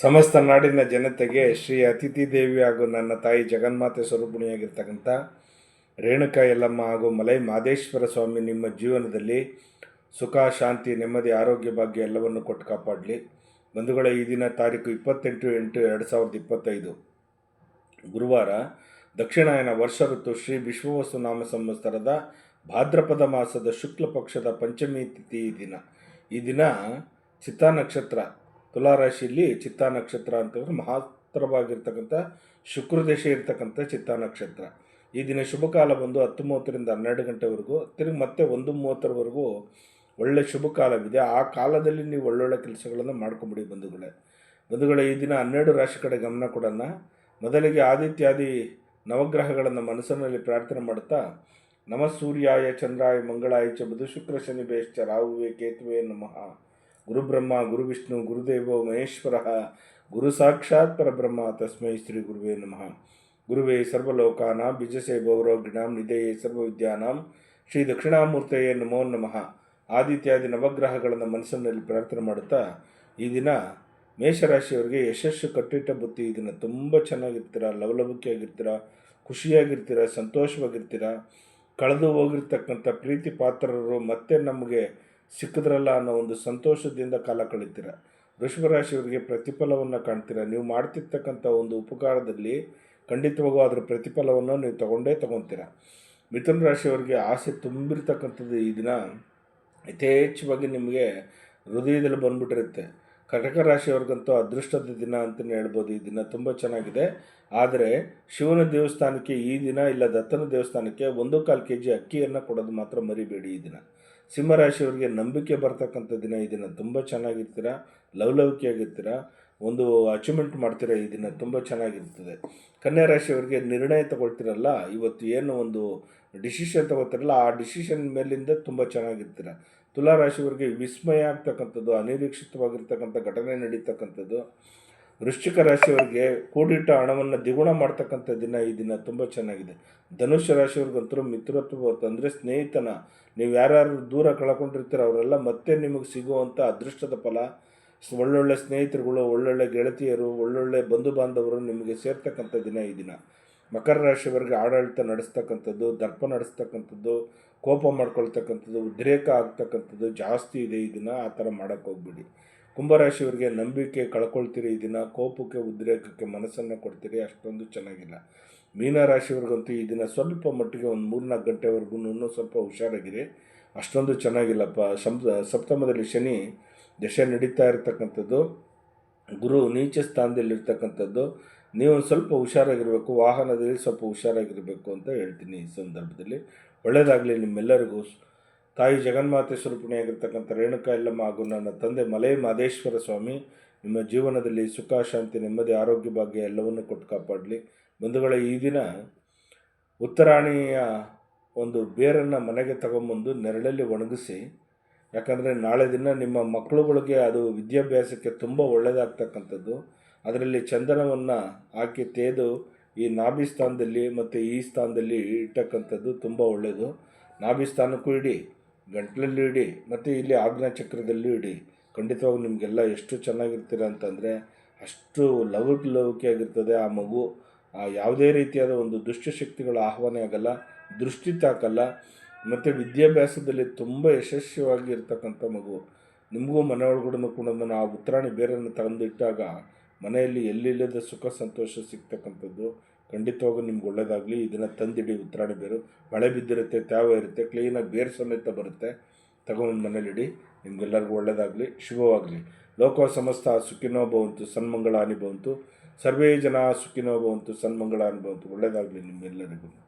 ಸಮಸ್ತ ನಾಡಿನ ಜನತೆಗೆ ಶ್ರೀ ಅತಿಥಿ ದೇವಿ ಹಾಗೂ ನನ್ನ ತಾಯಿ ಜಗನ್ಮಾತೆ ಸ್ವರೂಪಿಣಿಯಾಗಿರ್ತಕ್ಕಂಥ ರೇಣುಕಾ ಯಲ್ಲಮ್ಮ ಹಾಗೂ ಮಲೈ ಮಾದೇಶ್ವರ ಸ್ವಾಮಿ ನಿಮ್ಮ ಜೀವನದಲ್ಲಿ ಸುಖ, ಶಾಂತಿ, ನೆಮ್ಮದಿ, ಆರೋಗ್ಯ ಭಾಗ್ಯ ಎಲ್ಲವನ್ನು ಕೊಟ್ಟು ಕಾಪಾಡಲಿ. ಬಂಧುಗಳ, ಈ ದಿನ ತಾರೀಕು ಇಪ್ಪತ್ತೆಂಟು ಎಂಟು ಎರಡು ಸಾವಿರದ ಇಪ್ಪತ್ತೈದು. ಗುರುವಾರ ದಕ್ಷಿಣಾಯನ ವರ್ಷ ಋತು ಶ್ರೀ ವಿಶ್ವವಸ್ತು ನಾಮ ಸಂವತ್ಸರದ ಭಾದ್ರಪದ ಮಾಸದ ಶುಕ್ಲ ಪಕ್ಷದ ಪಂಚಮಿ ತಿಥಿ ಈ ದಿನ. ಈ ದಿನ ಚಿತ್ತಾ ನಕ್ಷತ್ರ. ತುಲಾರಾಶಿಯಲ್ಲಿ ಚಿತ್ತಾ ನಕ್ಷತ್ರ ಅಂತಂದ್ರೆ ಮಹತ್ತರವಾಗಿರ್ತಕ್ಕಂಥ ಶುಕ್ರದೇಶ ಇರ್ತಕ್ಕಂಥ ಚಿತ್ತಾ ನಕ್ಷತ್ರ. ಈ ದಿನ ಶುಭ ಕಾಲ ಬಂದು ಹತ್ತು ಮೂವತ್ತರಿಂದ ಹನ್ನೆರಡು ಗಂಟೆವರೆಗೂ, ತಿರುಗಿ ಮತ್ತೆ ಒಂದು ಮೂವತ್ತರವರೆಗೂ ಒಳ್ಳೆ ಶುಭ ಕಾಲವಿದೆ. ಆ ಕಾಲದಲ್ಲಿ ನೀವು ಒಳ್ಳೊಳ್ಳೆ ಕೆಲಸಗಳನ್ನು ಮಾಡ್ಕೊಂಬಿಡಿ ಬಂಧುಗಳೇ. ಬಂಧುಗಳೇ, ಈ ದಿನ ಹನ್ನೆರಡು ರಾಶಿ ಕಡೆ ಗಮನ ಕೊಡೋಣ. ಮೊದಲಿಗೆ ಆದಿತ್ಯಾದಿ ನವಗ್ರಹಗಳನ್ನು ಮನಸ್ಸಿನಲ್ಲಿ ಪ್ರಾರ್ಥನೆ ಮಾಡುತ್ತಾ, ನಮ ಸೂರ್ಯಾಯ ಚಂದ್ರಾಯ ಮಂಗಳಾಯ ಚ ಬುಧ ಶುಕ್ರ ಶನಿ ಬೇಶ್ಚ ರಾಹುವೆ ಕೇತುವೆ ನಮಃ. ಗುರುಬ್ರಹ್ಮ, ಗುರುವಿಷ್ಣು, ಗುರುದೇವೋ ಮಹೇಶ್ವರ, ಗುರು ಸಾಕ್ಷಾತ್ ಪರಬ್ರಹ್ಮ, ತಸ್ಮೈ ಶ್ರೀ ಗುರುವೇ ನಮಃ. ಗುರುವೇ ಸರ್ವಲೋಕಾನ ಬಿಜಸೆ ಭೌರೋಗಿಣಾಂ ನಿಧಯೇ ಸರ್ವವಿದ್ಯಾನಾಂ ಶ್ರೀ ದಕ್ಷಿಣಾಮೂರ್ತಯೇ ನಮೋ ನಮಃ. ಆದಿತ್ಯಾದಿ ನವಗ್ರಹಗಳನ್ನು ಮನಸ್ಸಿನಲ್ಲಿ ಪ್ರಾರ್ಥನೆ ಮಾಡುತ್ತಾ ಈ ದಿನ ಮೇಷರಾಶಿಯವರಿಗೆ ಯಶಸ್ಸು ಕಟ್ಟಿಟ್ಟ ಬುತ್ತಿ ಈ ದಿನ ತುಂಬ ಚೆನ್ನಾಗಿರ್ತೀರ, ಲವಲವಿಕೆಯಾಗಿರ್ತೀರ, ಖುಷಿಯಾಗಿರ್ತೀರ, ಸಂತೋಷವಾಗಿರ್ತೀರ, ಕಳೆದು ಹೋಗಿರ್ತಕ್ಕಂಥ ಪ್ರೀತಿ ಪಾತ್ರರು ಮತ್ತೆ ನಮಗೆ ಸಿಕ್ಕಿದ್ರಲ್ಲ ಅನ್ನೋ ಒಂದು ಸಂತೋಷದಿಂದ ಕಾಲ ಕಳೀತೀರ. ವೃಷಭ ರಾಶಿಯವರಿಗೆ ಪ್ರತಿಫಲವನ್ನು ಕಾಣ್ತೀರ? ನೀವು ಮಾಡ್ತಿರ್ತಕ್ಕಂಥ ಒಂದು ಉಪಕಾರದಲ್ಲಿ ಖಂಡಿತವಾಗೂ ಅದರ ಪ್ರತಿಫಲವನ್ನು ನೀವು ತಗೊಂಡೇ ತಗೊತೀರ? ಮಿಥುನ ರಾಶಿಯವರಿಗೆ ಆಸೆ ತುಂಬಿರ್ತಕ್ಕಂಥದ್ದು ಈ ದಿನ. ಯಥೇಚ್ಛವಾಗಿ ನಿಮಗೆ ಹೃದಯದಲ್ಲಿ ಬಂದ್ಬಿಟ್ಟಿರುತ್ತೆ. ಕಟಕ ರಾಶಿಯವ್ರಿಗಂತೂ ಅದೃಷ್ಟದ ದಿನ ಅಂತಲೇ ಹೇಳ್ಬೋದು. ಈ ದಿನ ತುಂಬ ಚೆನ್ನಾಗಿದೆ. ಆದರೆ ಶಿವನ ದೇವಸ್ಥಾನಕ್ಕೆ ಈ ದಿನ ಇಲ್ಲ ದತ್ತನ ದೇವಸ್ಥಾನಕ್ಕೆ ಒಂದು ಕಾಲು ಕೆ ಜಿ ಅಕ್ಕಿಯನ್ನು ಕೊಡೋದು ಮಾತ್ರ ಮರಿಬೇಡಿ ಈ ದಿನ. ಸಿಂಹರಾಶಿಯವರಿಗೆ ನಂಬಿಕೆ ಬರ್ತಕ್ಕಂಥ ದಿನ ಈ ದಿನ ತುಂಬ ಚೆನ್ನಾಗಿರ್ತೀರ? ಲವಲವಿಕೆಯಾಗಿರ್ತೀರ? ಒಂದು ಅಚೀವ್ಮೆಂಟ್ ಮಾಡ್ತೀರ ಈ ದಿನ ತುಂಬ ಚೆನ್ನಾಗಿರ್ತದೆ. ಕನ್ಯಾ ರಾಶಿಯವರಿಗೆ ನಿರ್ಣಯ ತಗೊಳ್ತಿರಲ್ಲ? ಇವತ್ತು ಏನು ಒಂದು ಡಿಸಿಷನ್ ತಗೋತಿರಲ್ಲ ಆ ಡಿಸಿಷನ್ ಮೇಲಿಂದ ತುಂಬ ಚೆನ್ನಾಗಿರ್ತೀರ? ತುಲಾ ರಾಶಿಯವರಿಗೆ ವಿಸ್ಮಯ ಆಗ್ತಕ್ಕಂಥದ್ದು, ಅನಿರೀಕ್ಷಿತವಾಗಿರ್ತಕ್ಕಂಥ ಘಟನೆ ನಡೀತಕ್ಕಂಥದ್ದು, ವೃಶ್ಚಿಕ ರಾಶಿಯವರಿಗೆ ಕೂಡಿಟ್ಟ ಹಣವನ್ನು ದ್ವಿಗುಣ ಮಾಡ್ತಕ್ಕಂಥ ದಿನ ಈ ದಿನ ತುಂಬ ಚೆನ್ನಾಗಿದೆ. ಧನುಷ್ಯ ರಾಶಿಯವ್ರಿಗಂತರೂ ಮಿತ್ರತ್ವ ಅಂದರೆ ಸ್ನೇಹಿತನ, ನೀವು ಯಾರ್ಯಾರು ದೂರ ಕಳ್ಕೊಂಡಿರ್ತೀರ ಅವರೆಲ್ಲ ಮತ್ತೆ ನಿಮಗೆ ಸಿಗುವಂಥ ಅದೃಷ್ಟದ ಫಲ. ಒಳ್ಳೊಳ್ಳೆ ಸ್ನೇಹಿತರುಗಳು, ಒಳ್ಳೊಳ್ಳೆ ಗೆಳತಿಯರು, ಒಳ್ಳೊಳ್ಳೆ ಬಂಧು ಬಾಂಧವರು ನಿಮಗೆ ಸೇರ್ತಕ್ಕಂಥ ದಿನ ಈ ದಿನ. ಮಕರ ರಾಶಿಯವರಿಗೆ ಆಡಳಿತ ನಡೆಸ್ತಕ್ಕಂಥದ್ದು, ದರ್ಪ ನಡೆಸ್ತಕ್ಕಂಥದ್ದು ಕೋಪ ಮಾಡ್ಕೊಳ್ತಕ್ಕಂಥದ್ದು, ಉದ್ರೇಕ ಆಗ್ತಕ್ಕಂಥದ್ದು ಜಾಸ್ತಿ ಇದೆ ಇದನ್ನು ದಿನ, ಆ ಥರ ಮಾಡೋಕ್ಕೆ ಹೋಗ್ಬಿಡಿ. ಕುಂಭರಾಶಿಯವರಿಗೆ ನಂಬಿಕೆ ಕಳ್ಕೊಳ್ತೀರಿ ಈ ದಿನ, ಕೋಪಕ್ಕೆ, ಉದ್ರೇಕಕ್ಕೆ ಮನಸ್ಸನ್ನು ಕೊಡ್ತೀರಿ, ಅಷ್ಟೊಂದು ಚೆನ್ನಾಗಿಲ್ಲ. ಮೀನರಾಶಿಯವ್ರಿಗಂತೂ ಈ ದಿನ ಸ್ವಲ್ಪ ಮಟ್ಟಿಗೆ ಒಂದು ಮೂರ್ನಾಲ್ಕು ಗಂಟೆವರೆಗೂ ಸ್ವಲ್ಪ ಹುಷಾರಾಗಿರಿ. ಅಷ್ಟೊಂದು ಚೆನ್ನಾಗಿಲ್ಲಪ್ಪ. ಸಪ್ತ ಸಪ್ತಮದಲ್ಲಿ ಶನಿ ದಶೆ ನಡೀತಾ ಇರತಕ್ಕಂಥದ್ದು. ಗುರು ನೀಚ ಸ್ಥಾನದಲ್ಲಿರ್ತಕ್ಕಂಥದ್ದು. ನೀವು ಸ್ವಲ್ಪ ಹುಷಾರಾಗಿರಬೇಕು, ವಾಹನದಲ್ಲಿ ಸ್ವಲ್ಪ ಹುಷಾರಾಗಿರಬೇಕು ಅಂತ ಹೇಳ್ತೀನಿ ಈ ಸಂದರ್ಭದಲ್ಲಿ. ಒಳ್ಳೆಯದಾಗಲಿ ನಿಮ್ಮೆಲ್ಲರಿಗೂ. ತಾಯಿ ಜಗನ್ಮಾತೆ ಸ್ವರೂಪಿಣಿಯಾಗಿರ್ತಕ್ಕಂಥ ರೇಣುಕಾ ಎಲ್ಲಮ್ಮ ಹಾಗೂ ನನ್ನ ತಂದೆ ಮಲೈ ಮಾದೇಶ್ವರ ಸ್ವಾಮಿ, ನಿಮ್ಮ ಜೀವನದಲ್ಲಿ ಸುಖ, ಶಾಂತಿ, ನೆಮ್ಮದಿ, ಆರೋಗ್ಯ ಭಾಗ್ಯ ಎಲ್ಲವನ್ನು ಕೊಟ್ಟು ಕಾಪಾಡಲಿ. ಬಂಧುಗಳ, ಈ ದಿನ ಉತ್ತರಾಣಿಯ ಒಂದು ಬೇರನ್ನು ಮನೆಗೆ ತಗೊಂಬಂದು ನೆರಳಲ್ಲಿ ಒಣಗಿಸಿ, ಯಾಕಂದರೆ ನಾಳೆ ದಿನ ನಿಮ್ಮ ಮಕ್ಕಳುಗಳಿಗೆ ಅದು ವಿದ್ಯಾಭ್ಯಾಸಕ್ಕೆ ತುಂಬ ಒಳ್ಳೆಯದಾಗ್ತಕ್ಕಂಥದ್ದು ಅದರಲ್ಲಿ ಚಂದನವನ್ನು ಹಾಕಿ ತೇದು ಈ ನಾಭಿ ಸ್ಥಾನದಲ್ಲಿ ಮತ್ತು ಈ ಸ್ಥಾನದಲ್ಲಿ ಇಟ್ಟಕ್ಕಂಥದ್ದು ತುಂಬ ಒಳ್ಳೆಯದು ನಾಭಿ ಸ್ಥಾನಕ್ಕೂ ಇಡಿ, ಗಂಟಲಲ್ಲೂ ಇಡಿ, ಮತ್ತು ಇಲ್ಲಿ ಆಗ್ನೇಯ ಚಕ್ರದಲ್ಲೂ ಇಡಿ. ಖಂಡಿತವಾಗಿ ನಿಮಗೆಲ್ಲ ಎಷ್ಟು ಚೆನ್ನಾಗಿರ್ತೀರ ಅಂತಂದರೆ ಅಷ್ಟು ಲವಕ್ ಲವಿಕೆಯಾಗಿರ್ತದೆ ಆ ಮಗು. ಯಾವುದೇ ರೀತಿಯಾದ ಒಂದು ದುಷ್ಟಶಕ್ತಿಗಳ ಆಹ್ವಾನ ಆಗಲ್ಲ, ದೃಷ್ಟಿ ತಾಕಲ್ಲ, ಮತ್ತು ವಿದ್ಯಾಭ್ಯಾಸದಲ್ಲಿ ತುಂಬ ಯಶಸ್ವಿಯಾಗಿ ಇರ್ತಕ್ಕಂಥ ಮಗು. ನಿಮಗೂ ಮನೆ ಕೂಡ ಆ ಉತ್ತರಾಣಿ ಬೇರೆಯನ್ನು ತಂದಿಟ್ಟಾಗ ಮನೆಯಲ್ಲಿ ಎಲ್ಲಿಲ್ಲದ ಸುಖ, ಸಂತೋಷ ಸಿಗ್ತಕ್ಕಂಥದ್ದು ಖಂಡಿತವಾಗೂ ನಿಮ್ಗೆ ಒಳ್ಳೆಯದಾಗಲಿ ಇದನ್ನು ತಂದಿಡಿ ಉತ್ತರಾಣಿ ಬೇರು. ಮಳೆ ಬಿದ್ದಿರುತ್ತೆ, ತ್ಯಾವ ಇರುತ್ತೆ ಕ್ಲೀನಾಗಿ ಬೇರು ಸಮೇತ ಬರುತ್ತೆ. ತಗೊಂಡು ಮನೇಲಿಡಿ. ನಿಮ್ಗೆಲ್ಲರಿಗೂ ಒಳ್ಳೆಯದಾಗಲಿ ಶುಭವಾಗಲಿ. ಲೋಕ ಸಮಸ್ತ ಸುಖಿನೋ ಭವಂತು ಸನ್ಮಂಗಳ ಅನುಭವಂತು ಸರ್ವೇ ಜನ ಸುಖಿನೋ ಭವಂತು ಸನ್ಮಂಗಳ ಅನುಭವಂತು ಒಳ್ಳೆಯದಾಗಲಿ ನಿಮ್ಮೆಲ್ಲರಿಗೂ.